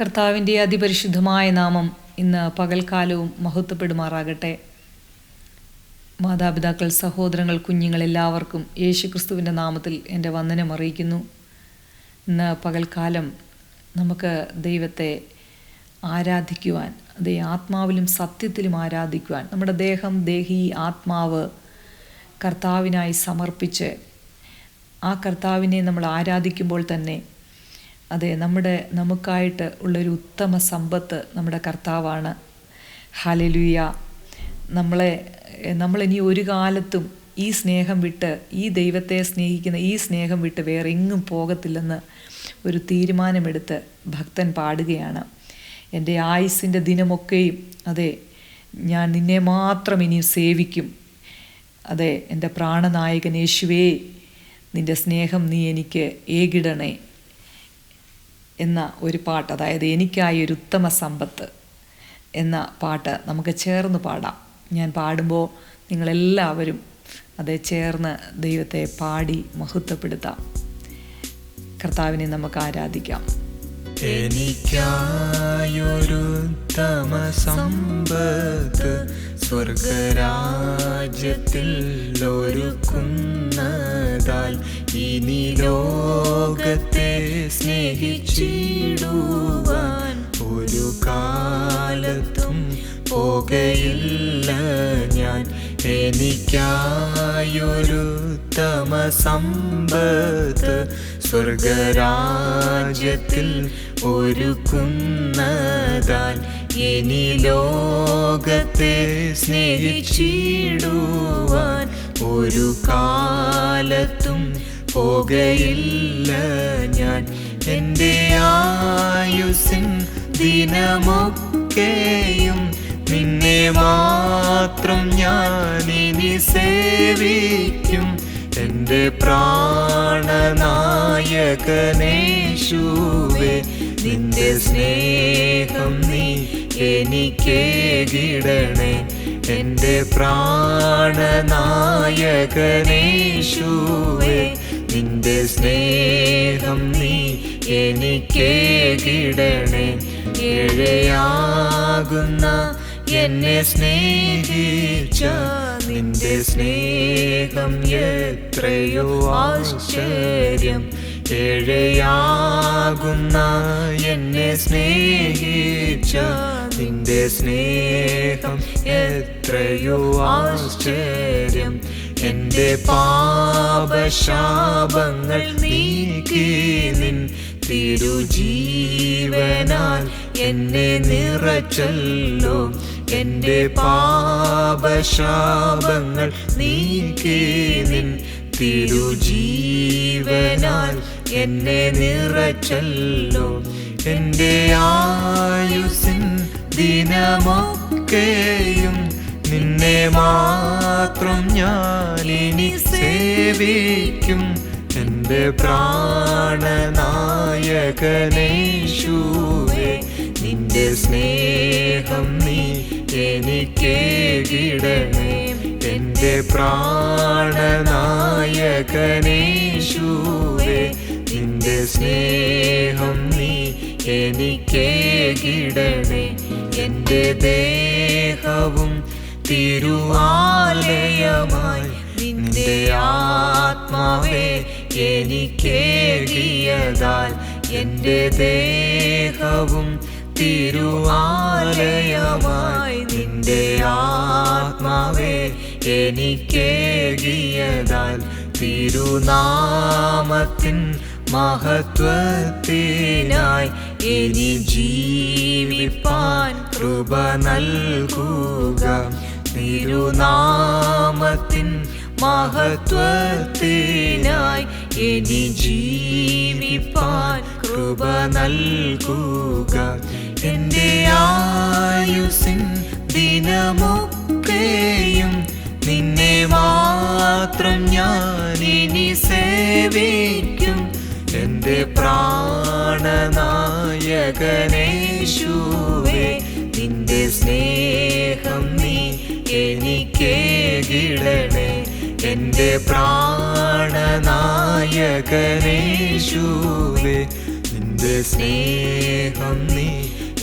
കർത്താവിന്റെ അതിപരിശുദ്ധമായ നാമം ഇന്ന് പകൽക്കാലവും മഹത്വപ്പെടുമാറാകട്ടെ. മാതാപിതാക്കൾ സഹോദരങ്ങൾ കുഞ്ഞുങ്ങൾ എല്ലാവർക്കും യേശുക്രിസ്തുവിന്റെ നാമത്തിൽ എന്റെ വന്ദനം അറിയിക്കുന്നു. ഇന്ന് പകൽക്കാലം നമുക്ക് ദൈവത്തെ ആരാധിക്കുവാൻ അതേ ആത്മാവിലും സത്യത്തിലും ആരാധിക്കുവാൻ നമ്മുടെ ദേഹം ദേഹി ആത്മാവ് കർത്താവിനായി സമർപ്പിച്ച് ആ കർത്താവിനെ നമ്മൾ ആരാധിക്കുമ്പോൾ തന്നെ അതെ നമ്മുടെ നമുക്കായിട്ട് ഉള്ളൊരു ഉത്തമ സമ്പത്ത് നമ്മുടെ കർത്താവാണ്. ഹലലുയ നമ്മളെ നമ്മളിനി ഒരു കാലത്തും ഈ സ്നേഹം വിട്ട് ഈ ദൈവത്തെ സ്നേഹിക്കുന്ന ഈ സ്നേഹം വിട്ട് വേറെ എങ്ങും പോകത്തില്ലെന്ന് ഒരു തീരുമാനമെടുത്ത് ഭക്തൻ പാടുകയാണ്. എന്റെ ആയുസിന്റെ ദിനമൊക്കെയും അതെ ഞാൻ നിന്നെ മാത്രം ഇനി സേവിക്കും. അതെ എന്റെ പ്രാണനായകൻ യേശുവേ നിന്റെ സ്നേഹം നീ എനിക്ക് ഏകിടണേ. എന്ന ഒരു പാട്ട് അതായത് എനിക്കായി ഒരു ഉത്തമ സമ്പത്ത് എന്ന പാട്ട് നമുക്ക് ചേർന്ന് പാടാം. ഞാൻ പാടുമ്പോൾ നിങ്ങളെല്ലാവരും അത് ചേർന്ന് ദൈവത്തെ പാടി മഹത്വപ്പെടുത്താം. കർത്താവിനെ നമുക്ക് ആരാധിക്കാം. എനിക്കായൊരു തമ സമ്പത്ത് സ്വർഗരാജ്യത്തിൽ ഒരുക്കുന്നതാൽ ഇനി ലോകത്തെ സ്നേഹിച്ചിടുവാൻ ഒരു കാലത്തും പോകയില്ല ഞാൻ. എനിക്കായൊരു തമ സമ്പത്ത് സ്വർഗരാജ്യത്തിൽ ഒരുക്കുന്നതാൽ ഇനി ലോകത്തെ സ്നേഹിച്ചിടുവാൻ ഒരു കാലത്തും പോകയില്ല ഞാൻ. എന്റെ ആയുസിൻ ദിനമൊക്കെയും നിന്നെ മാത്രം ഞാൻ ഇനി സേവിക്കും. എന്റെ പ്രാണനായകനേശുവേ നിന്റെ സ്നേഹം നീ എനിക്കേകിടണേ എന്റെ പ്രാണനായകനേശുവേ നിന്റെ സ്നേഹം നീ എനിക്കേകിടണേ ഏഴയാകുന്ന എന്നെ സ്നേഹിച്ച നിന്റെ സ്നേഹം എത്രയോ ആശ്ചര്യം. ഏഴയാകുന്ന എന്നെ സ്നേഹിച്ച നിന്റെ സ്നേഹം എത്രയോ ആശ്ചര്യം. എന്റെ പാപശാപങ്ങൾ നീക്കി നിൻ തിരുജീവനാൽ എന്നെ നിറച്ചല്ലോ. എന്റെ പാപശാപങ്ങൾ നീക്കി നിൻ തിരുജീവനാൽ എന്നെ നിറച്ചല്ലോ. എന്റെ ആയുസിൻ ദിനമൊക്കെയും നിന്നെ മാത്രം ഞാൻ ഇനി സേവിക്കും. എന്റെ പ്രാണനായകനേശുവേ നിന്റെ സ്നേഹം നീ എനിക്കേകിടണേ എന്റെ പ്രാണനായകനേശുവേ നിന്റെ സ്നേഹം നീ എനിക്കേകിടണേ എന്റെ ദേഹവും തിരുവാലയമായി നിന്റെ ആത്മാവേ എനിക്കേകിയതാൽ എന്റെ ദേഹവും തിരുവാലയമായി നിന്റെ ആത്മാവേ എനിക്കേകിയതാൽ തിരുനാമത്തിൻ മഹത്വത്തിനായി ഇനി ജീവിപ്പാൻ കൃപ നൽകുക. തിരുനാമത്തിൻ മഹത്വത്തിനായി ഇനി ജീവിപ്പാൻ കൃപ നൽകുക. എന്റെ ആയുസിൻ ദിനമൊക്കെയും നിന്നെ മാത്രം ഞാൻ ഇനി സേവിക്കും. എന്റെ പ്രാണനായകനേശുവേ നിന്റെ സ്നേഹം എനിക്കേകിടണേ. എന്റെ പ്രാണനായകനേശുവേ നിന്റെ സ്നേഹം നീ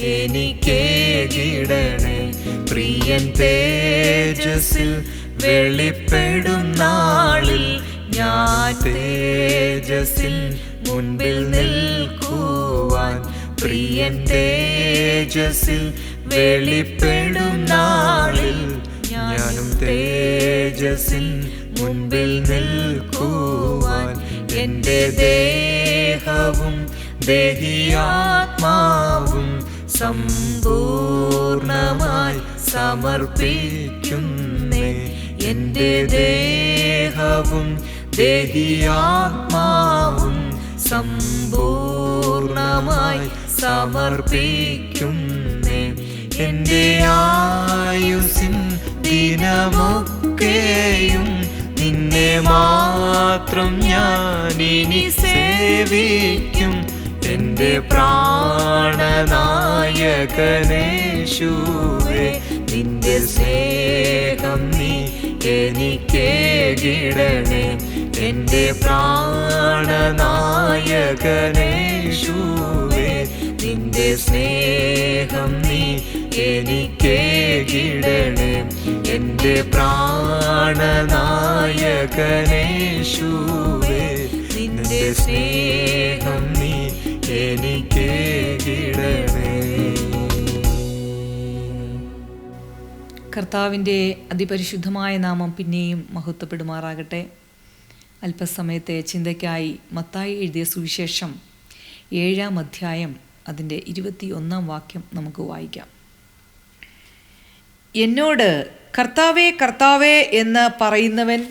എനിക്കേകിടണേ. പ്രിയൻ തേജസ്സിൽ വെളിപ്പെടും നാളിൽ ഞാൻ തേജസ്സിൽ മുൻപിൽ നിൽക്കുവാൻ. പ്രിയൻ തേജസ്സിൽ വെളിപ്പെടും നാളിൽ ഞാനും തേജസിൻ മുൻപിൽ നിൽക്കുവാൻ എന്റെ ദേഹവും ദേഹിയാത്മാവും സമ്പൂർണമായി സമർപ്പിക്കുന്നേ. എന്റെ ദേഹവും ദേഹിയാത്മാവും സമ്പൂർണമായി സമർപ്പിക്കുന്നേ. എന്റെ ആയുസിൻ ദിനമൊക്കെയും നിന്നെ മാത്രം ഞാനിനി സേവിക്കും. എന്റെ പ്രാണനായകനേശുവേ നിന്റെ സ്നേഹം നീ എനിക്കേകിടണേ. എന്റെ പ്രാണനായകനേശുവേ നിന്റെ സ്നേഹം നീ എനിക്കേകിടണേ. എന്റെ പ്രാണനായകനേശുവേ നിന്റെ സ്നേഹം നീ എനിക്കേകിടണേ. കർത്താവിന്റെ അതിപരിശുദ്ധമായ നാമം പിന്നെയും മഹത്വപ്പെടുമാറാകട്ടെ. അല്പസമയത്തെ ചിന്തയ്ക്കായി മത്തായി എഴുതിയ സുവിശേഷം ഏഴാം അധ്യായം അതിന്റെ ഇരുപത്തി ഒന്നാം വാക്യം നമുക്ക് വായിക്കാം. എന്നോട് കർത്താവേ കർത്താവേ എന്ന് പറയുന്നവൻ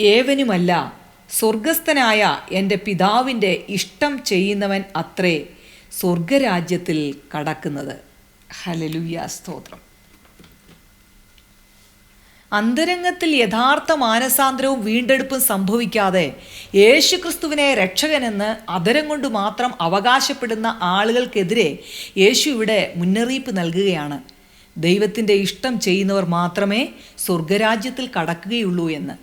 ഏവനുമല്ല സ്വർഗസ്ഥനായ എന്റെ പിതാവിന്റെ ഇഷ്ടം ചെയ്യുന്നവൻ അത്രേ സ്വർഗരാജ്യത്തിൽ കടക്കുന്നത്. ഹലലുയ സ്തോത്രം. അന്തരംഗത്തിൽ യഥാർത്ഥ മാനസാന്തരവും വീണ്ടെടുപ്പും സംഭവിക്കാതെ യേശുക്രിസ്തുവിനെ രക്ഷകനെന്ന് അതരം കൊണ്ട് മാത്രം അവകാശപ്പെടുന്ന ആളുകൾക്കെതിരെ യേശു ഇവിടെ മുന്നറിയിപ്പ് നൽകുകയാണ്. ദൈവത്തിന്റെ ഇഷ്ടം ചെയ്യുന്നവർ മാത്രമേ സ്വർഗരാജ്യത്തിൽ കടക്കുകയുള്ളൂ എന്ന്.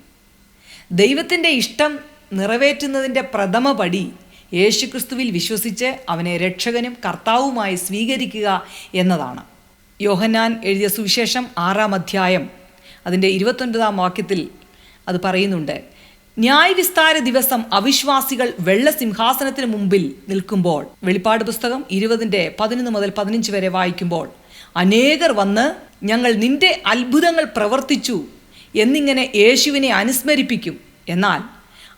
ദൈവത്തിന്റെ ഇഷ്ടം നിറവേറ്റുന്നതിന്റെ പ്രഥമ പടി യേശുക്രിസ്തുവിൽ വിശ്വസിച്ച് അവനെ രക്ഷകനും കർത്താവുമായി സ്വീകരിക്കുക എന്നതാണ്. യോഹന്നാൻ എഴുതിയ സുവിശേഷം ആറാം അധ്യായം അതിന്റെ ഇരുപത്തൊൻപതാം വാക്യത്തിൽ അത് പറയുന്നുണ്ട്. ന്യായവിസ്താര ദിവസം അവിശ്വാസികൾ വെള്ളസിംഹാസനത്തിന് മുമ്പിൽ നിൽക്കുമ്പോൾ വെളിപ്പാട് പുസ്തകം ഇരുപതിന്റെ പതിനൊന്ന് മുതൽ പതിനഞ്ച് വരെ വായിക്കുമ്പോൾ അനേകർ വന്ന് ഞങ്ങൾ നിന്റെ അത്ഭുതങ്ങൾ പ്രവർത്തിച്ചു എന്നിങ്ങനെ യേശുവിനെ അനുസ്മരിപ്പിക്കും. എന്നാൽ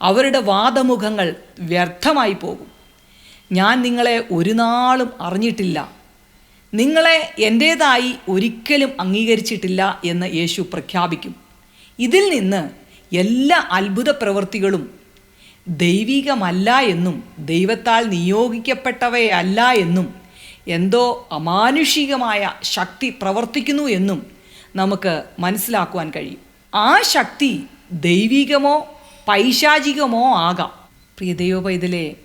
അവരുടെ വാദമുഖങ്ങൾ വ്യർത്ഥമായി പോകും. ഞാൻ നിങ്ങളെ ഒരു നാളും അറിഞ്ഞിട്ടില്ല. നിങ്ങളെ എന്റേതായി ഒരിക്കലും അംഗീകരിച്ചിട്ടില്ല എന്ന് യേശു പ്രഖ്യാപിക്കും. ഇതിൽ നിന്ന് എല്ലാ അത്ഭുത പ്രവൃത്തികളും ദൈവികമല്ല എന്നും ദൈവത്താൽ നിയോഗിക്കപ്പെട്ടവയല്ല എന്നും എന്തോ അമാനുഷികമായ ശക്തി പ്രവർത്തിക്കുന്നു എന്നും നമുക്ക് മനസ്സിലാക്കുവാൻ കഴിയും. ആ ശക്തി ദൈവികമോ പൈശാചികമോ ആകാം. പ്രിയ ദൈവപൈതലേ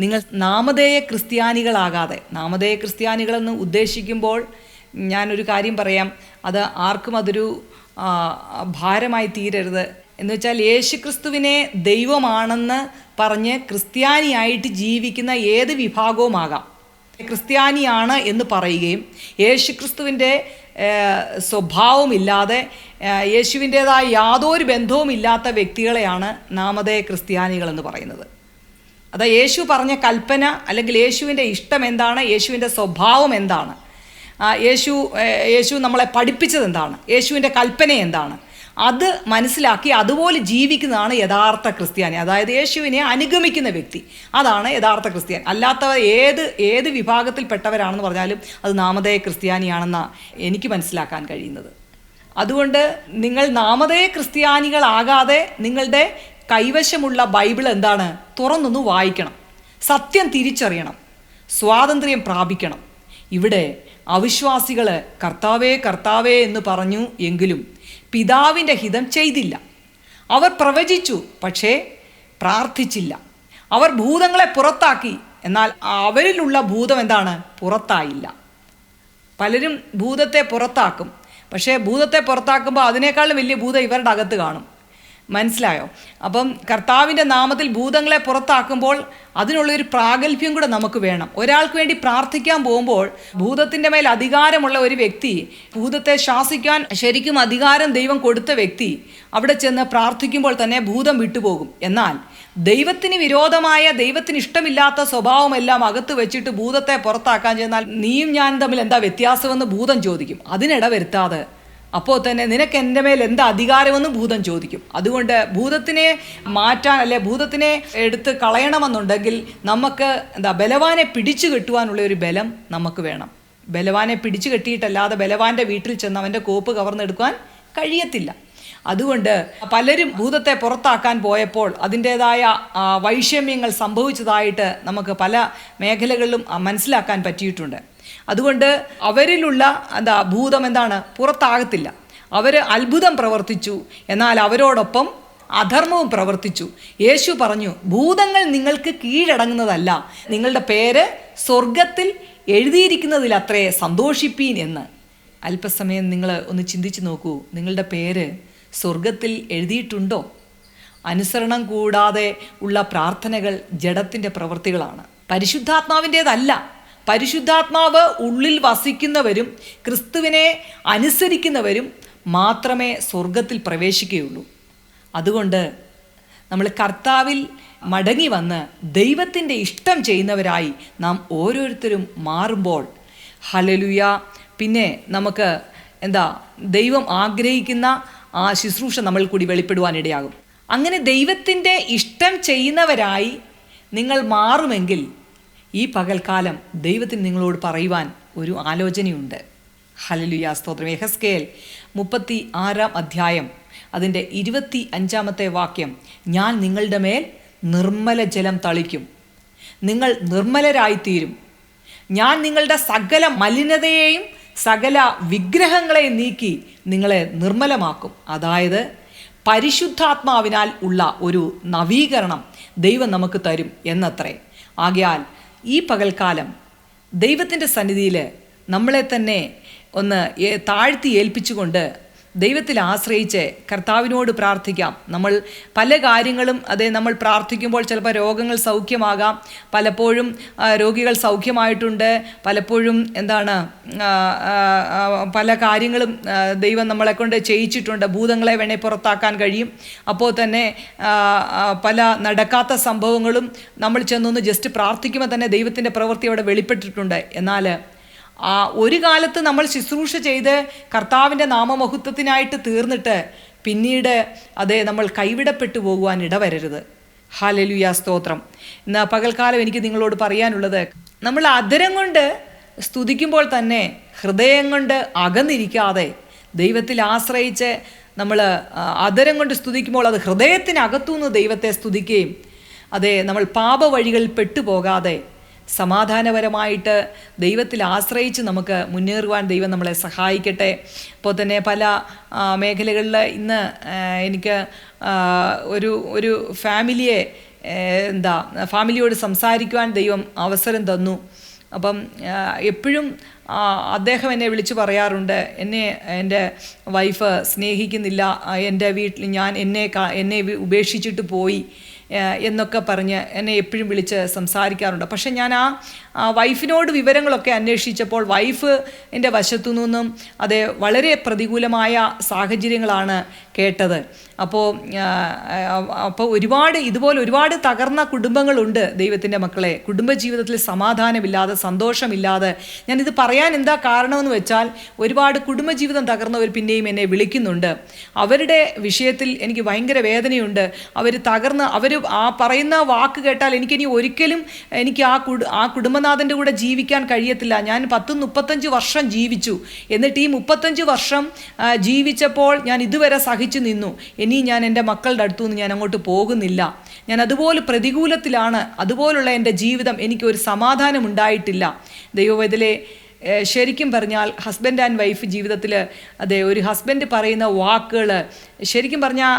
നിങ്ങൾ നാമധേയ ക്രിസ്ത്യാനികളാകാതെ നാമധേയ ക്രിസ്ത്യാനികളെന്ന് ഉദ്ദേശിക്കുമ്പോൾ ഞാനൊരു കാര്യം പറയാം. അത് ആർക്കും അതൊരു ഭാരമായി തീരരുത്. എന്ന് വെച്ചാൽ യേശു ക്രിസ്തുവിനെ ദൈവമാണെന്ന് പറഞ്ഞ് ക്രിസ്ത്യാനിയായിട്ട് ജീവിക്കുന്ന ഏത് വിഭാഗവുമാകാം. ക്രിസ്ത്യാനിയാണ് എന്ന് പറയുകയും യേശുക്രിസ്തുവിന്റെ സ്വഭാവമില്ലാതെ യേശുവിന്റേതായ യാതൊരു ബന്ധവുമില്ലാത്ത വ്യക്തികളെയാണ് നാമതേ ക്രിസ്ത്യാനികൾ എന്ന് പറയുന്നത്. അത് യേശു പറഞ്ഞ കൽപ്പന അല്ലെങ്കിൽ യേശുവിന്റെ ഇഷ്ടം എന്താണ് യേശുവിന്റെ സ്വഭാവം എന്താണ്? യേശു യേശു നമ്മളെ പഠിപ്പിച്ചത് എന്താണ്? യേശുവിന്റെ കൽപ്പന എന്താണ്? അത് മനസ്സിലാക്കി അതുപോലെ ജീവിക്കുന്നതാണ് യഥാർത്ഥ ക്രിസ്ത്യാനി. അതായത് യേശുവിനെ അനുഗമിക്കുന്ന വ്യക്തി. അതാണ് യഥാർത്ഥ ക്രിസ്ത്യാനി. അല്ലാത്തവർ ഏത് ഏത് വിഭാഗത്തിൽപ്പെട്ടവരാണെന്ന് പറഞ്ഞാലും അത് നാമധേയ ക്രിസ്ത്യാനിയാണെന്നാണ് എനിക്ക് മനസ്സിലാക്കാൻ കഴിയുന്നത്. അതുകൊണ്ട് നിങ്ങൾ നാമധേയ ക്രിസ്ത്യാനികളാകാതെ നിങ്ങളുടെ കൈവശമുള്ള ബൈബിൾ എന്താണ്? തുറന്നൊന്ന് വായിക്കണം. സത്യം തിരിച്ചറിയണം. സ്വാതന്ത്ര്യം പ്രാപിക്കണം. ഇവിടെ അവിശ്വാസികൾ കർത്താവേ കർത്താവേ എന്ന് പറഞ്ഞു എങ്കിലും പിതാവിന്റെ ഹിതം ചെയ്തില്ല. അവർ പ്രവചിച്ചു പക്ഷേ പ്രാർത്ഥിച്ചില്ല. അവർ ഭൂതങ്ങളെ പുറത്താക്കി എന്നാൽ അവരിലുള്ള ഭൂതം എന്താണ്? പുറത്തായില്ല. പലരും ഭൂതത്തെ പുറത്താക്കും പക്ഷേ ഭൂതത്തെ പുറത്താക്കുമ്പോൾ അതിനേക്കാളും വലിയ ഭൂതം ഇവരുടെ അകത്ത് കാണും. മനസ്സിലായോ? അപ്പം കർത്താവിന്റെ നാമത്തിൽ ഭൂതങ്ങളെ പുറത്താക്കുമ്പോൾ അതിനുള്ളൊരു പ്രാഗൽഭ്യം കൂടെ നമുക്ക് വേണം. ഒരാൾക്ക് വേണ്ടി പ്രാർത്ഥിക്കാൻ പോകുമ്പോൾ ഭൂതത്തിന്റെ മേൽ അധികാരമുള്ള ഒരു വ്യക്തി ഭൂതത്തെ ശാസിക്കാൻ ശരിക്കും അധികാരം ദൈവം കൊടുത്ത വ്യക്തി അവിടെ ചെന്ന് പ്രാർത്ഥിക്കുമ്പോൾ തന്നെ ഭൂതം വിട്ടുപോകും. എന്നാൽ ദൈവത്തിന് വിരോധമായ ദൈവത്തിന് ഇഷ്ടമില്ലാത്ത സ്വഭാവമെല്ലാം അകത്ത് വെച്ചിട്ട് ഭൂതത്തെ പുറത്താക്കാൻ ചെന്നാൽ നീയും ഞാനും തമ്മിൽ എന്താ വ്യത്യാസമെന്ന് ഭൂതം ചോദിക്കും. അതിനിട വരുത്താതെ അപ്പോൾ തന്നെ നിനക്ക് എന്റെ മേൽ എന്താ അധികാരമെന്ന് ഭൂതം ചോദിക്കും. അതുകൊണ്ട് ഭൂതത്തിനെ മാറ്റാൻ അല്ലെ ഭൂതത്തിനെ എടുത്ത് കളയണമെന്നുണ്ടെങ്കിൽ നമുക്ക് എന്താ ബലവാനെ പിടിച്ചു കെട്ടുവാനുള്ള ഒരു ബലം നമുക്ക് വേണം. ബലവാനെ പിടിച്ചു കെട്ടിയിട്ടല്ലാതെ ബലവാന്റെ വീട്ടിൽ ചെന്ന് അവന്റെ കോപ്പ് കവർന്നെടുക്കാൻ കഴിയത്തില്ല. അതുകൊണ്ട് പലരും ഭൂതത്തെ പുറത്താക്കാൻ പോയപ്പോൾ അതിന്റെതായ വൈഷമ്യങ്ങൾ സംഭവിച്ചതായിട്ട് നമുക്ക് പല മേഖലകളിലും മനസ്സിലാക്കാൻ പറ്റിയിട്ടുണ്ട്. അതുകൊണ്ട് അവരിലുള്ള എന്താ ഭൂതം എന്താണ് പുറത്താകത്തില്ല. അവർ അത്ഭുതം പ്രവർത്തിച്ചു എന്നാൽ അവരോടൊപ്പം അധർമ്മവും പ്രവർത്തിച്ചു. യേശു പറഞ്ഞു ഭൂതങ്ങൾ നിങ്ങൾക്ക് കീഴടങ്ങുന്നതല്ല. നിങ്ങളുടെ പേര് സ്വർഗത്തിൽ എഴുതിയിരിക്കുന്നതിൽ അത്രേ സന്തോഷിപ്പീൻ എന്ന്. അല്പസമയം നിങ്ങൾ ഒന്ന് ചിന്തിച്ചു നോക്കൂ നിങ്ങളുടെ പേര് സ്വർഗത്തിൽ എഴുതിയിട്ടുണ്ടോ? അനുസരണം കൂടാതെ ഉള്ള പ്രാർത്ഥനകൾ ജഡത്തിന്റെ പ്രവൃത്തികളാണ് പരിശുദ്ധാത്മാവിന്റേതല്ല. പരിശുദ്ധാത്മാവ് ഉള്ളിൽ വസിക്കുന്നവരും ക്രിസ്തുവിനെ അനുസരിക്കുന്നവരും മാത്രമേ സ്വർഗത്തിൽ പ്രവേശിക്കുകയുള്ളൂ. അതുകൊണ്ട് നമ്മൾ കർത്താവിൽ മടങ്ങി വന്ന് ദൈവത്തിന്റെ ഇഷ്ടം ചെയ്യുന്നവരായി നാം ഓരോരുത്തരും മാറുമ്പോൾ ഹലലുയ പിന്നെ നമുക്ക് എന്താ ദൈവം ആഗ്രഹിക്കുന്ന ആ ശുശ്രൂഷ നമ്മൾ കൂടി വെളിപ്പെടുവാനിടയാകും അങ്ങനെ ദൈവത്തിന്റെ ഇഷ്ടം ചെയ്യുന്നവരായി നിങ്ങൾ മാറുമെങ്കിൽ ഈ പകൽക്കാലം ദൈവത്തിന് നിങ്ങളോട് പറയുവാൻ ഒരു ആലോചനയുണ്ട്. ഹലലുയ സ്തോത്രം. എഹസ്കേൽ മുപ്പത്തി ആറാം അധ്യായം അതിന്റെ ഇരുപത്തി അഞ്ചാമത്തെ വാക്യം ഞാൻ നിങ്ങളുടെ മേൽ നിർമ്മല ജലം തളിക്കും. നിങ്ങൾ നിർമ്മലരായിത്തീരും. ഞാൻ നിങ്ങളുടെ സകല മലിനതയെയും സകല വിഗ്രഹങ്ങളെയും നീക്കി നിങ്ങളെ നിർമ്മലമാക്കും. അതായത് പരിശുദ്ധാത്മാവിനാൽ ഉള്ള ഒരു നവീകരണം ദൈവം നമുക്ക് തരും എന്നത്രേ. ആകയാൽ ഈ പകൽക്കാലം ദൈവത്തിന്റെ സന്നിധിയിൽ നമ്മളെ തന്നെ ഒന്ന് താഴ്ത്തി ഏൽപ്പിച്ചുകൊണ്ട് ദൈവത്തിൽ ആശ്രയിച്ച് കർത്താവിനോട് പ്രാർത്ഥിക്കാം. നമ്മൾ പല കാര്യങ്ങളും അതെ നമ്മൾ പ്രാർത്ഥിക്കുമ്പോൾ ചിലപ്പോൾ രോഗങ്ങൾ സൗഖ്യമാകാം. പലപ്പോഴും രോഗികൾ സൗഖ്യമായിട്ടുണ്ട്. പലപ്പോഴും എന്താണ് പല കാര്യങ്ങളും ദൈവം നമ്മളെ കൊണ്ട് ചെയ്യിച്ചിട്ടുണ്ട്. ഭൂതങ്ങളെ വേണേ പുറത്താക്കാൻ കഴിയും. അപ്പോൾ തന്നെ പല നടക്കാത്ത സംഭവങ്ങളും നമ്മൾ ചെന്നൊന്ന് ജസ്റ്റ് പ്രാർത്ഥിക്കുമ്പോൾ തന്നെ ദൈവത്തിന്റെ പ്രവൃത്തി അവിടെ വെളിപ്പെട്ടിട്ടുണ്ട്. എന്നാൽ ഒരു കാലത്ത് നമ്മൾ ശുശ്രൂഷ ചെയ്ത് കർത്താവിന്റെ നാമമഹത്വത്തിനായിട്ട് തീർന്നിട്ട് പിന്നീട് അതെ നമ്മൾ കൈവിടപ്പെട്ടു പോകുവാൻ ഇടവരരുത്. ഹാലലുയ സ്തോത്രം. ഇന്ന് പകൽക്കാലം എനിക്ക് നിങ്ങളോട് പറയാനുള്ളത് നമ്മൾ അധരം കൊണ്ട് സ്തുതിക്കുമ്പോൾ തന്നെ ഹൃദയം കൊണ്ട് അകന്നിരിക്കാതെ ദൈവത്തിൽ ആശ്രയിച്ച് നമ്മൾ അധരം കൊണ്ട് സ്തുതിക്കുമ്പോൾ അത് ഹൃദയത്തിനകത്തുനിന്ന് ദൈവത്തെ സ്തുതിക്കുകയും അതെ നമ്മൾ പാപവഴികളിൽ പെട്ടുപോകാതെ സമാധാനപരമായിട്ട് ദൈവത്തിൽ ആശ്രയിച്ച് നമുക്ക് മുന്നേറുവാൻ ദൈവം നമ്മളെ സഹായിക്കട്ടെ. അപ്പോൾ തന്നെ പല മേഖലകളിൽ ഇന്ന് എനിക്ക് ഒരു ഒരു ഫാമിലിയെ എന്താ ഫാമിലിയോട് സംസാരിക്കുവാൻ ദൈവം അവസരം തന്നു. അപ്പം എപ്പോഴും അദ്ദേഹം എന്നെ വിളിച്ചു പറയാറുണ്ട് എന്നെ എന്റെ വൈഫ് സ്നേഹിക്കുന്നില്ല എന്റെ വീട്ടിൽ ഞാൻ എന്നെ എന്നെ ഉപേക്ഷിച്ചിട്ട് പോയി. എന്നൊക്കെ പറഞ്ഞ് എന്നെ എപ്പോഴും വിളിച്ച് സംസാരിക്കാറുണ്ട്. പക്ഷെ ഞാൻ ആ വൈഫിനോട് വിവരങ്ങളൊക്കെ അന്വേഷിച്ചപ്പോൾ വൈഫ് എന്റെ വശത്തു നിന്നും അത് വളരെ പ്രതികൂലമായ സാഹചര്യങ്ങളാണ് കേട്ടത്. അപ്പോൾ അപ്പോൾ ഒരുപാട് ഇതുപോലെ ഒരുപാട് തകർന്ന കുടുംബങ്ങളുണ്ട് ദൈവത്തിന്റെ മക്കളെ. കുടുംബജീവിതത്തിൽ സമാധാനമില്ലാതെ സന്തോഷമില്ലാതെ. ഞാനിത് പറയാൻ എന്താ കാരണമെന്ന് വെച്ചാൽ ഒരുപാട് കുടുംബജീവിതം തകർന്നവർ പിന്നെയും എന്നെ വിളിക്കുന്നുണ്ട്. അവരുടെ വിഷയത്തിൽ എനിക്ക് ഭയങ്കര വേദനയുണ്ട്. അവർ തകർന്ന് അവർ ആ പറയുന്ന വാക്ക് കേട്ടാൽ എനിക്കിനി ഒരിക്കലും എനിക്ക് ആ കുടു ആ കുടുംബനാഥന്റെ കൂടെ ജീവിക്കാൻ കഴിയത്തില്ല. ഞാൻ പത്ത് മുപ്പത്തഞ്ച് വർഷം ജീവിച്ചു. എന്നിട്ട് ഈ മുപ്പത്തഞ്ച് വർഷം ജീവിച്ചപ്പോൾ ഞാൻ ഇതുവരെ സഹിച്ചു നിന്നു. ഇനി ഞാൻ എന്റെ മക്കളുടെ അടുത്തു നിന്ന് ഞാൻ അങ്ങോട്ട് പോകുന്നില്ല. ഞാൻ അതുപോലെ പ്രതികൂലത്തിലാണ്. അതുപോലുള്ള എന്റെ ജീവിതം എനിക്കൊരു സമാധാനം ഉണ്ടായിട്ടില്ല ദൈവവേദലെ ഏഹ് ശരിക്കും പറഞ്ഞാൽ ഹസ്ബൻഡ് ആൻഡ് വൈഫ് ജീവിതത്തിൽ അതെ ഒരു ഹസ്ബൻഡ് പറയുന്ന വാക്കുകൾ ശരിക്കും പറഞ്ഞാൽ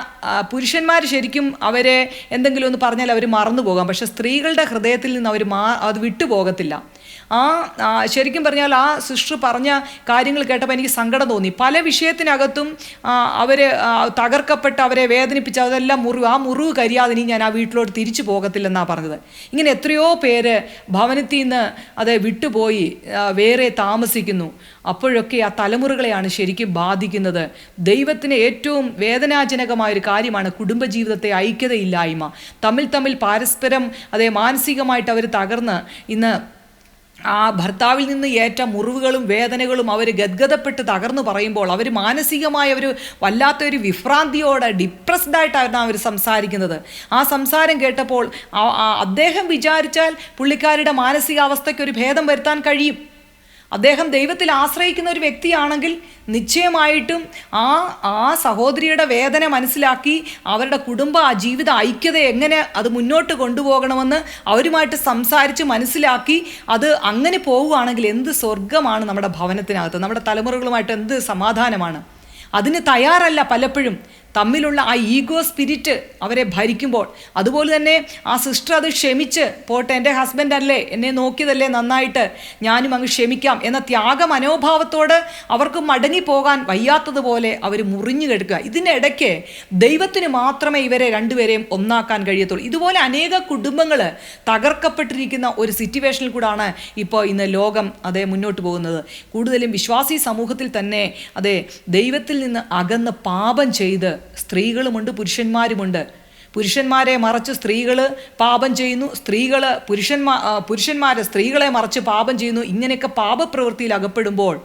പുരുഷന്മാർ ശരിക്കും അവരെ എന്തെങ്കിലും ഒന്ന് പറഞ്ഞാൽ അവർ മറന്നു പോകാം പക്ഷേ സ്ത്രീകളുടെ ഹൃദയത്തിൽ നിന്ന് അവർ മാ അത് വിട്ടുപോകത്തില്ല. ആ ശരിക്കും പറഞ്ഞാൽ ആ സിസ്റ്റർ പറഞ്ഞ കാര്യങ്ങൾ കേട്ടപ്പോൾ എനിക്ക് സങ്കടം തോന്നി. പല വിഷയത്തിനകത്തും അവർ തകർക്കപ്പെട്ട് അവരെ വേദനിപ്പിച്ച് അതെല്ലാം മുറിവ് ആ മുറിവ് കരിയാതെ ഇനി ഞാൻ ആ വീട്ടിലോട്ട് തിരിച്ചു പോകത്തില്ലെന്നാണ് പറഞ്ഞത്. ഇങ്ങനെ എത്രയോ പേര് ഭവനത്തിൽ നിന്ന് അത് വിട്ടുപോയി വേറെ താമസിക്കുന്നു. അപ്പോഴൊക്കെ ആ തലമുറകളെയാണ് ശരിക്കും ബാധിക്കുന്നത്. ദൈവത്തിന് ഏറ്റവും വേദനാജനകമായ ഒരു കാര്യമാണ് കുടുംബജീവിതത്തെ ഐക്യതയില്ലായ്മ. തമ്മിൽ തമ്മിൽ പരസ്പരം അതേ മാനസികമായിട്ട് അവർ തകർന്ന് ഇന്ന് ആ ഭർത്താവിൽ നിന്ന് ഏറ്റ മുറിവുകളും വേദനകളും അവർ ഗദ്ഗതപ്പെട്ട് തകർന്നു പറയുമ്പോൾ അവർ മാനസികമായ ഒരു വല്ലാത്തൊരു വിഭ്രാന്തിയോടെ ഡിപ്രസ്ഡ് ആയിട്ടാണ് അവർ സംസാരിക്കുന്നത്. ആ സംസാരം കേട്ടപ്പോൾ അദ്ദേഹം വിചാരിച്ചാൽ പുള്ളിക്കാരുടെ മാനസികാവസ്ഥയ്ക്ക് ഒരു ഭേദം വരുത്താൻ കഴിയും. അദ്ദേഹം ദൈവത്തിൽ ആശ്രയിക്കുന്ന ഒരു വ്യക്തിയാണെങ്കിൽ നിശ്ചയമായിട്ടും ആ ആ സഹോദരിയുടെ വേദന മനസ്സിലാക്കി അവരുടെ കുടുംബ ആ ജീവിത ഐക്യത എങ്ങനെ അത് മുന്നോട്ട് കൊണ്ടുപോകണമെന്ന് അവരുമായിട്ട് സംസാരിച്ച് മനസ്സിലാക്കി അത് അങ്ങനെ പോവുകയാണെങ്കിൽ എന്ത് സ്വർഗമാണ് നമ്മുടെ ഭവനത്തിനകത്ത്? നമ്മുടെ തലമുറകളുമായിട്ട് എന്ത് സമാധാനമാണ്? അതിന് തയ്യാറല്ല പലപ്പോഴും. തമ്മിലുള്ള ആ ഈഗോ സ്പിരിറ്റ് അവരെ ഭരിക്കുമ്പോൾ. അതുപോലെ തന്നെ ആ സിസ്റ്റർ അത് ക്ഷമിച്ച് പോട്ടെ എന്റെ ഹസ്ബൻഡ് അല്ലേ എന്നെ നോക്കിയതല്ലേ നന്നായിട്ട് ഞാനും അങ്ങ് ക്ഷമിക്കാം എന്ന ത്യാഗ മനോഭാവത്തോട് അവർക്ക് മടങ്ങി പോകാൻ വയ്യാത്തതുപോലെ അവർ മുറിഞ്ഞു കിടക്കുക. ഇതിനിടയ്ക്ക് ദൈവത്തിന് മാത്രമേ ഇവരെ രണ്ടുപേരെയും ഒന്നാക്കാൻ കഴിയത്തുള്ളൂ. ഇതുപോലെ അനേക കുടുംബങ്ങൾ തകർക്കപ്പെട്ടിരിക്കുന്ന ഒരു സിറ്റുവേഷനിൽ കൂടാണ് ഇപ്പോൾ ഇന്ന് ലോകം അതേ മുന്നോട്ട് പോകുന്നത്. കൂടുതലും വിശ്വാസി സമൂഹത്തിൽ തന്നെ അതെ ദൈവത്തിൽ നിന്ന് അകന്ന് പാപം ചെയ്ത് സ്ത്രീകളുമുണ്ട് പുരുഷന്മാരുമുണ്ട്. പുരുഷന്മാരെ മറച്ച് സ്ത്രീകൾ പാപം ചെയ്യുന്നു സ്ത്രീകൾ പുരുഷന്മാ പുരുഷന്മാരെ സ്ത്രീകളെ മറച്ച് പാപം ചെയ്യുന്നു ഇങ്ങനെയൊക്കെ പാപപ്രവൃത്തിയിൽ അകപ്പെടുമ്പോൾ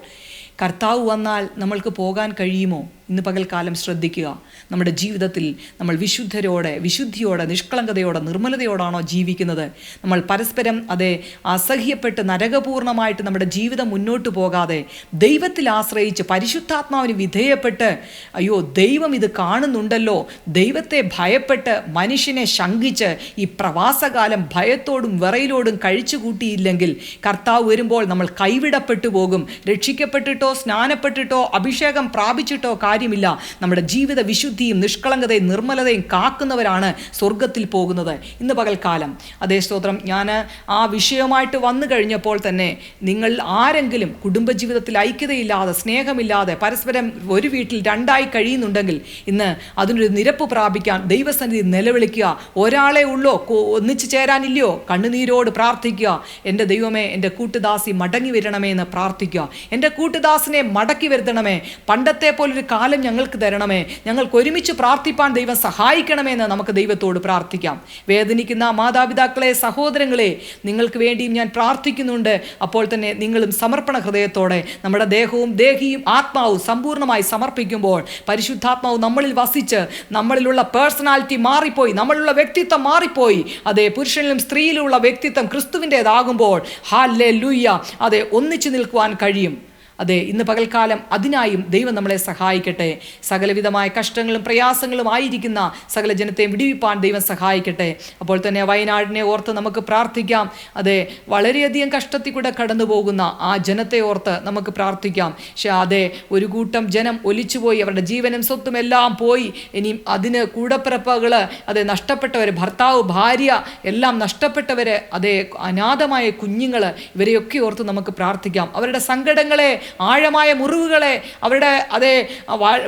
കർത്താവ് വന്നാൽ നമ്മൾക്ക് പോകാൻ കഴിയുമോ? ഇന്ന് പകൽക്കാലം ശ്രദ്ധിക്കുക. നമ്മുടെ ജീവിതത്തിൽ നമ്മൾ വിശുദ്ധരോടെ വിശുദ്ധിയോടെ നിഷ്കളങ്കതയോടെ നിർമ്മലതയോടാണോ ജീവിക്കുന്നത്? നമ്മൾ പരസ്പരം അതെ അസഹ്യപ്പെട്ട് നരകപൂർണമായിട്ട് നമ്മുടെ ജീവിതം മുന്നോട്ട് പോകാതെ ദൈവത്തിൽ ആശ്രയിച്ച് പരിശുദ്ധാത്മാവിന് വിധേയപ്പെട്ട് അയ്യോ ദൈവം ഇത് കാണുന്നുണ്ടല്ലോ. ദൈവത്തെ ഭയപ്പെട്ട് മനുഷ്യനെ ശങ്കിച്ച് ഈ പ്രവാസകാലം ഭയത്തോടും വിറയിലോടും കഴിച്ചുകൂട്ടിയില്ലെങ്കിൽ കർത്താവ് വരുമ്പോൾ നമ്മൾ കൈവിടപ്പെട്ടു പോകും. രക്ഷിക്കപ്പെട്ടിട്ടോ സ്നാനപ്പെട്ടിട്ടോ അഭിഷേകം പ്രാപിച്ചിട്ടോ കാര്യമില്ല. നമ്മുടെ ജീവിത വിശുദ്ധിയും നിഷ്കളങ്കതയും നിർമ്മലതയും കാക്കുന്നവരാണ് സ്വർഗത്തിൽ പോകുന്നത് ഇന്ന് പകൽക്കാലം. അതേ സ്തോത്രം ഞാൻ ആ വിഷയമായിട്ട് വന്നു കഴിഞ്ഞപ്പോൾ തന്നെ നിങ്ങൾ ആരെങ്കിലും കുടുംബജീവിതത്തിൽ ഐക്യതയില്ലാതെ സ്നേഹമില്ലാതെ പരസ്പരം ഒരു വീട്ടിൽ രണ്ടായി കഴിയുന്നുണ്ടെങ്കിൽ ഇന്ന് അതിനൊരു നിരപ്പ് പ്രാപിക്കാൻ ദൈവസന്നിധി നിലവിളിക്കുക. ഒരാളെ ഉള്ളോ കോ- ഒന്നിച്ചു ചേരാനില്ലയോ? കണ്ണുനീരോട് പ്രാർത്ഥിക്കുക. എന്റെ ദൈവമേ എന്റെ കൂട്ടുദാസി മടങ്ങി വരണമേ എന്ന് പ്രാർത്ഥിക്കുക. എന്റെ കൂട്ടുദാസിനെ മടക്കി വരുത്തണമേ. പണ്ടത്തെ പോലൊരു കാലം ഞങ്ങൾക്ക് തരണമേ. ഞങ്ങൾക്ക് ഒരുമിച്ച് പ്രാർത്ഥിപ്പാൻ ദൈവം സഹായിക്കണമേ എന്ന് നമുക്ക് ദൈവത്തോട് പ്രാർത്ഥിക്കാം. വേദനിക്കുന്ന മാതാപിതാക്കളെ സഹോദരങ്ങളെ നിങ്ങൾക്ക് വേണ്ടിയും ഞാൻ പ്രാർത്ഥിക്കുന്നുണ്ട്. അപ്പോൾ തന്നെ നിങ്ങളും സമർപ്പണ ഹൃദയത്തോടെ നമ്മുടെ ദേഹവും ദേഹിയും ആത്മാവും സമ്പൂർണമായി സമർപ്പിക്കുമ്പോൾ പരിശുദ്ധാത്മാവ് നമ്മളിൽ വസിച്ച് നമ്മളിലുള്ള പേഴ്സണാലിറ്റി മാറിപ്പോയി നമ്മളിലുള്ള വ്യക്തിത്വം മാറിപ്പോയി. അതെ പുരുഷനിലും സ്ത്രീയിലുമുള്ള വ്യക്തിത്വം ക്രിസ്തുവിന്റെതാകുമ്പോൾ ഹാല്ലേ ലൂയ്യ അതെ ഒന്നിച്ചു നിൽക്കുവാൻ കഴിയും. അതെ ഇന്ന് പകൽക്കാലം അതിനായും ദൈവം നമ്മളെ സഹായിക്കട്ടെ. സകലവിധമായ കഷ്ടങ്ങളും പ്രയാസങ്ങളും ആയിരിക്കുന്ന സകല ജനത്തെയും വിടിവിപ്പാൻ ദൈവം സഹായിക്കട്ടെ. അപ്പോൾ തന്നെ വയനാടിനെ ഓർത്ത് നമുക്ക് പ്രാർത്ഥിക്കാം. അതെ വളരെയധികം കഷ്ടത്തിൽ കൂടെ കടന്നു പോകുന്ന ആ ജനത്തെ ഓർത്ത് നമുക്ക് പ്രാർത്ഥിക്കാം. പക്ഷേ അതെ ഒരു കൂട്ടം ജനം ഒലിച്ചുപോയി അവരുടെ ജീവനും സ്വത്തും എല്ലാം പോയി. ഇനിയും അതിന് കൂടപ്പിറപ്പുകൾ അതെ നഷ്ടപ്പെട്ടവർ ഭർത്താവ് ഭാര്യ എല്ലാം നഷ്ടപ്പെട്ടവർ അതെ അനാഥമായ കുഞ്ഞുങ്ങൾ ഇവരെയൊക്കെ ഓർത്ത് നമുക്ക് പ്രാർത്ഥിക്കാം. അവരുടെ സങ്കടങ്ങളെ ആഴമായ മുറിവുകളെ അവരുടെ അതേ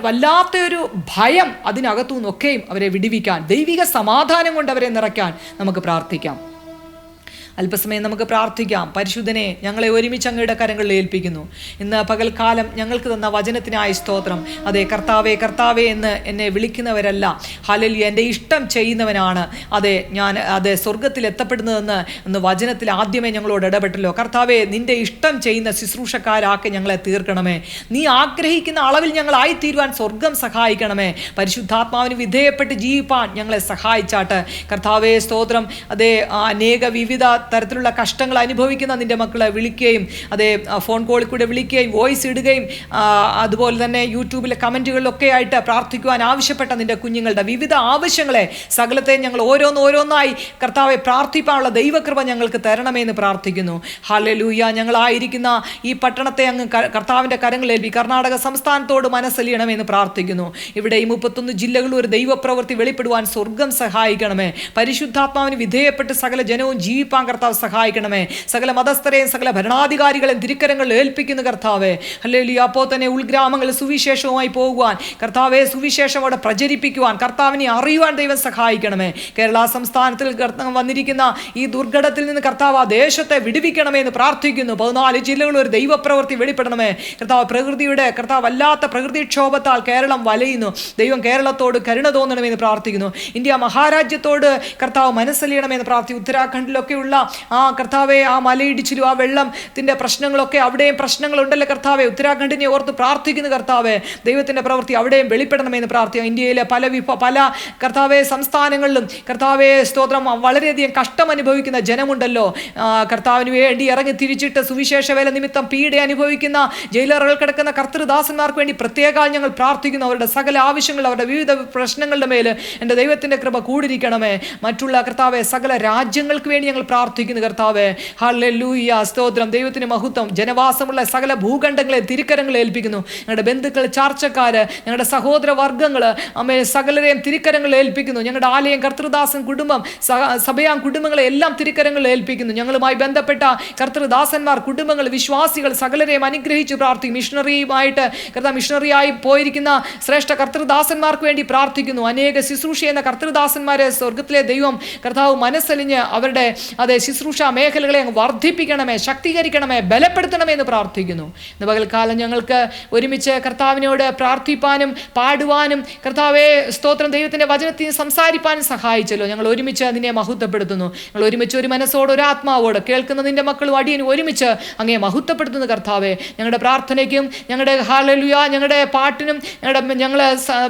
വല്ലാത്തൊരു ഭയം അതിനകത്തു നിന്നൊക്കെയും അവരെ വിടിവിക്കാൻ ദൈവിക സമാധാനം കൊണ്ട് അവരെ നിറയ്ക്കാൻ നമുക്ക് പ്രാർത്ഥിക്കാം. അല്പസമയം നമുക്ക് പ്രാർത്ഥിക്കാം. പരിശുദ്ധനെ ഞങ്ങളെ ഒരുമിച്ച് അങ്ങയുടെ കരങ്ങളിൽ ഏൽപ്പിക്കുന്നു. ഇന്ന് പകൽക്കാലം ഞങ്ങൾക്ക് തന്ന വചനത്തിനായി സ്തോത്രം. അതെ കർത്താവേ കർത്താവേ എന്ന് എന്നെ വിളിക്കുന്നവരല്ല. ഹലലി എന്റെ ഇഷ്ടം ചെയ്യുന്നവനാണ്. അതെ ഞാൻ അതെ സ്വർഗത്തിൽ എത്തപ്പെടുന്നതെന്ന് ഇന്ന് വചനത്തിൽ ആദ്യമേ ഞങ്ങളോട് ഇടപെട്ടല്ലോ. കർത്താവേ നിന്റെ ഇഷ്ടം ചെയ്യുന്ന ശുശ്രൂഷക്കാരാക്കി ഞങ്ങളെ തീർക്കണമേ. നീ ആഗ്രഹിക്കുന്ന അളവിൽ ഞങ്ങളായിത്തീരുവാൻ സ്വർഗം സഹായിക്കണമേ. പരിശുദ്ധാത്മാവിന് വിധേയപ്പെട്ട് ജീവിപ്പാൻ ഞങ്ങളെ സഹായിച്ചാട്ട്. കർത്താവേ സ്തോത്രം. അതേ അനേക വിവിധ തരത്തിലുള്ള കഷ്ടങ്ങൾ അനുഭവിക്കുന്ന നിന്റെ മക്കളെ വിളിക്കുകയും അതേ ഫോൺ കോളിൽ കൂടെ വിളിക്കുകയും വോയിസ് ഇടുകയും അതുപോലെ തന്നെ യൂട്യൂബിലെ കമന്റുകളിലൊക്കെ ആയിട്ട് പ്രാർത്ഥിക്കുവാൻ ആവശ്യപ്പെട്ട നിന്റെ കുഞ്ഞുങ്ങളുടെ വിവിധ ആവശ്യങ്ങളെ സകലത്തെ ഞങ്ങൾ ഓരോന്ന് ഓരോന്നായി കർത്താവെ പ്രാർത്ഥിപ്പാനുള്ള ദൈവകൃപ ഞങ്ങൾക്ക് തരണമെന്ന് പ്രാർത്ഥിക്കുന്നു. ഹലലൂയ ഞങ്ങളായിരിക്കുന്ന ഈ പട്ടണത്തെ അങ്ങ് കർത്താവിന്റെ കരങ്ങളേൽപ്പി കർണാടക സംസ്ഥാനത്തോട് മനസ്സലിയണമെന്ന് പ്രാർത്ഥിക്കുന്നു. ഇവിടെ ഈ മുപ്പത്തൊന്ന് ജില്ലകളിൽ ഒരു ദൈവപ്രവൃത്തി വെളിപ്പെടുവാൻ സ്വർഗം സഹായിക്കണമേ. പരിശുദ്ധാത്മാവിന് വിധേയപ്പെട്ട് സകല ജനവും ജീവിപ്പാൻ കർത്താവ് സഹായിക്കണമേ. സകല മതസ്ഥരെയും സകല ഭരണാധികാരികളെയും തിരുക്കരങ്ങളിൽ ഏൽപ്പിക്കുന്നു കർത്താവെ. അല്ലെങ്കിൽ അപ്പോൾ തന്നെ ഉൾഗ്രാമങ്ങളിൽ സുവിശേഷവുമായി പോകുവാൻ കർത്താവെ സുവിശേഷം അവിടെ പ്രചരിപ്പിക്കുവാൻ കർത്താവിനെ അറിയുവാൻ ദൈവം സഹായിക്കണമേ. കേരള സംസ്ഥാനത്തിൽ വന്നിരിക്കുന്ന ഈ ദുർഘടത്തിൽ നിന്ന് കർത്താവ് ആ ദേശത്തെ വിടുവിക്കണമേ എന്ന് പ്രാർത്ഥിക്കുന്നു. പതിനാല് ജില്ലകളിൽ ഒരു ദൈവപ്രവൃത്തി വെളിപ്പെടണമേ. കർത്താവ് പ്രകൃതിയുടെ കർത്താവ് വല്ലാത്ത പ്രകൃതിക്ഷോഭത്താൽ കേരളം വലയുന്നു. ദൈവം കേരളത്തോട് കരുണ തോന്നണമെന്ന് പ്രാർത്ഥിക്കുന്നു. ഇന്ത്യ മഹാരാജ്യത്തോട് കർത്താവ് മനസ്സലിയണമെന്ന് പ്രാർത്ഥിക്കുന്നു. ഉത്തരാഖണ്ഡിലൊക്കെയുള്ള ആ കർത്താവെ ആ മലയിടിച്ചിലും ആ വെള്ളത്തിന്റെ പ്രശ്നങ്ങളൊക്കെ അവിടെയും പ്രശ്നങ്ങളുണ്ടല്ലോ കർത്താവെ? ഉത്തരാഖണ്ഡിനെ ഓർത്ത് പ്രാർത്ഥിക്കുന്നു കർത്താവെ. ദൈവത്തിന്റെ പ്രവൃത്തി അവിടെയും വെളിപ്പെടണമെന്ന് പ്രാർത്ഥിക്കാം ഇന്ത്യയിലെ പല വിഭ പല കർത്താവെ സംസ്ഥാനങ്ങളിലും കർത്താവെ സ്തോത്രം വളരെയധികം കഷ്ടം അനുഭവിക്കുന്ന ജനമുണ്ടല്ലോ കർത്താവിന് വേണ്ടി ഇറങ്ങി തിരിച്ചിട്ട് സുവിശേഷ വേല നിമിത്തം പീഡ അനുഭവിക്കുന്ന ജയിലറുകൾ കിടക്കുന്ന കർത്തൃദാസന്മാർക്ക് വേണ്ടി പ്രത്യേകം ഞങ്ങൾ പ്രാർത്ഥിക്കുന്നു. അവരുടെ സകല ആവശ്യങ്ങൾ അവരുടെ വിവിധ പ്രശ്നങ്ങളുടെ മേൽ എന്റെ ദൈവത്തിന്റെ കൃപ കൂടിരിക്കണമേ മറ്റുള്ള കർത്താവെ സകല രാജ്യങ്ങൾക്ക് വേണ്ടി ഞങ്ങൾ പ്രാർത്ഥിക്കുന്നു. കർത്താവെ ഹല്ലേലൂയ സ്തോത്രം. ദൈവത്തിന് മഹത്വം. ജനവാസമുള്ള സകല ഭൂഖണ്ഡങ്ങളെ തിരിക്കരങ്ങളെ ഏൽപ്പിക്കുന്നു. ഞങ്ങളുടെ ബന്ധുക്കൾ ചാർച്ചക്കാര് ഞങ്ങളുടെ സഹോദര വർഗങ്ങൾ അമ്മയെ സകലരെയും തിരിക്കരങ്ങളെ ഏൽപ്പിക്കുന്നു. ഞങ്ങളുടെ ആലയം കർത്തൃദാസൻ കുടുംബം സഭയാം കുടുംബങ്ങളെ എല്ലാം തിരിക്കരങ്ങളെ ഏൽപ്പിക്കുന്നു. ഞങ്ങളുമായി ബന്ധപ്പെട്ട കർത്തൃദാസന്മാർ കുടുംബങ്ങൾ വിശ്വാസികൾ സകലരെയും അനുഗ്രഹിച്ചു പ്രാർത്ഥിക്കും. മിഷണറിയുമായിട്ട് കർത്താ മിഷണറിയായി പോയിരിക്കുന്ന ശ്രേഷ്ഠ കർത്തൃദാസന്മാർക്ക് വേണ്ടി പ്രാർത്ഥിക്കുന്നു. അനേക ശുശ്രൂഷ എന്ന കർത്തൃദാസന്മാരെ സ്വർഗത്തിലെ ദൈവം കർത്താവ് മനസ്സലിഞ്ഞ് അവരുടെ അതെ ശുശ്രൂഷ മേഖലകളെ അങ്ങ് വർദ്ധിപ്പിക്കണമേ ശക്തീകരിക്കണമേ ബലപ്പെടുത്തണമേ എന്ന് പ്രാർത്ഥിക്കുന്നു. ഇന്ന് പകൽക്കാലം ഞങ്ങൾക്ക് ഒരുമിച്ച് കർത്താവിനോട് പ്രാർത്ഥിപ്പാനും പാടുവാനും കർത്താവെ സ്തോത്രം ദൈവത്തിന്റെ വചനത്തിൽ സംസാരിപ്പാനും സഹായിച്ചല്ലോ. ഞങ്ങൾ ഒരുമിച്ച് അതിനെ മഹത്വപ്പെടുത്തുന്നു. ഞങ്ങൾ ഒരുമിച്ച് ഒരു മനസ്സോട് ഒരു ആത്മാവോട് കേൾക്കുന്ന നിന്റെ മക്കളും അടിയനും ഒരുമിച്ച് അങ്ങേ മഹത്വപ്പെടുത്തുന്നു കർത്താവെ. ഞങ്ങളുടെ പ്രാർത്ഥനയ്ക്കും ഞങ്ങളുടെ ഹാലലുയ ഞങ്ങളുടെ പാട്ടിനും ഞങ്ങളുടെ ഞങ്ങൾ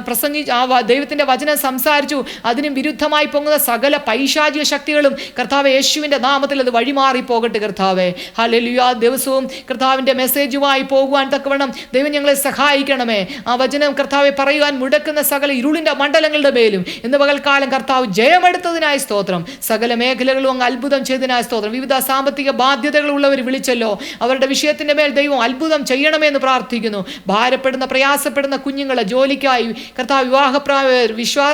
പ്രസംഗി ആ ദൈവത്തിന്റെ വചനം സംസാരിച്ചു. അതിനും വിരുദ്ധമായി പൊങ്ങുന്ന സകല പൈശാചിക ശക്തികളും കർത്താവ് യേശുവിന്റെ നാമത്തിൽ അത് വഴിമാറി പോകട്ടെ കർത്താവെ. ഹാലലുയ ദിവസവും കർത്താവിന്റെ മെസ്സേജുമായി പോകുവാൻ തക്കവണ്ണം ദൈവം ഞങ്ങളെ സഹായിക്കണമേ. ആ വചനം കർത്താവെ പറയുവാൻ മുടക്കുന്ന സകല ഇരുളിന്റെ മണ്ഡലങ്ങളുടെ മേലും. ഇന്ന് പകൽക്കാലം കർത്താവ് ജയമെടുത്തതിനായി സ്തോത്രം. സകല മേഖലകളും അങ്ങ് അത്ഭുതം ചെയ്തതിനായി സ്തോത്രം. വിവിധ സാമ്പത്തിക ബാധ്യതകളുള്ളവർ വിളിച്ചല്ലോ. അവരുടെ വിഷയത്തിന്റെ മേൽ ദൈവം അത്ഭുതം ചെയ്യണമെന്ന് പ്രാർത്ഥിക്കുന്നു. ഭാരപ്പെടുന്ന പ്രയാസപ്പെടുന്ന കുഞ്ഞുങ്ങളെ ജോലിക്കായി കർത്താവ് വിവാഹപ്രായ വിശ്വാ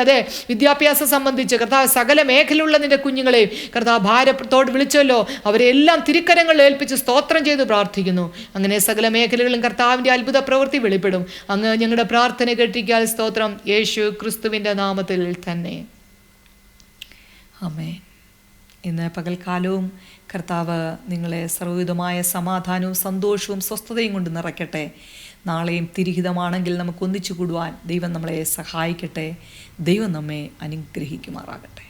അതെ വിദ്യാഭ്യാസം സംബന്ധിച്ച് കർത്താവ് സകല മേഖലയുള്ള നിന്റെ കുഞ്ഞുങ്ങളെ കർത്താവ് ഭാരത്തോട് വിളിച്ചല്ലോ. അവരെല്ലാം തിരുക്കരങ്ങളിൽ ഏൽപ്പിച്ച് സ്തോത്രം ചെയ്ത് പ്രാർത്ഥിക്കുന്നു. അങ്ങനെ സകല മേഖലകളിലും കർത്താവിന്റെ അത്ഭുത പ്രവൃത്തി വെളിപ്പെടും. അങ്ങ് ഞങ്ങളുടെ പ്രാർത്ഥന കേട്ടിരിക്കാൻ സ്തോത്രം. യേശു ക്രിസ്തുവിന്റെ നാമത്തിൽ തന്നെ. അമേ ഇന്ന് പകൽക്കാലവും കർത്താവ് നിങ്ങളെ സർവവിധമായ സമാധാനവും സന്തോഷവും സ്വസ്ഥതയും കൊണ്ട് നിറയ്ക്കട്ടെ. നാളെയും തിരിഹിതമാണെങ്കിൽ നമുക്ക് ഒന്നിച്ചു കൂടുവാൻ ദൈവം നമ്മളെ സഹായിക്കട്ടെ. ദൈവം നമ്മെ അനുഗ്രഹിക്കുമാറാകട്ടെ.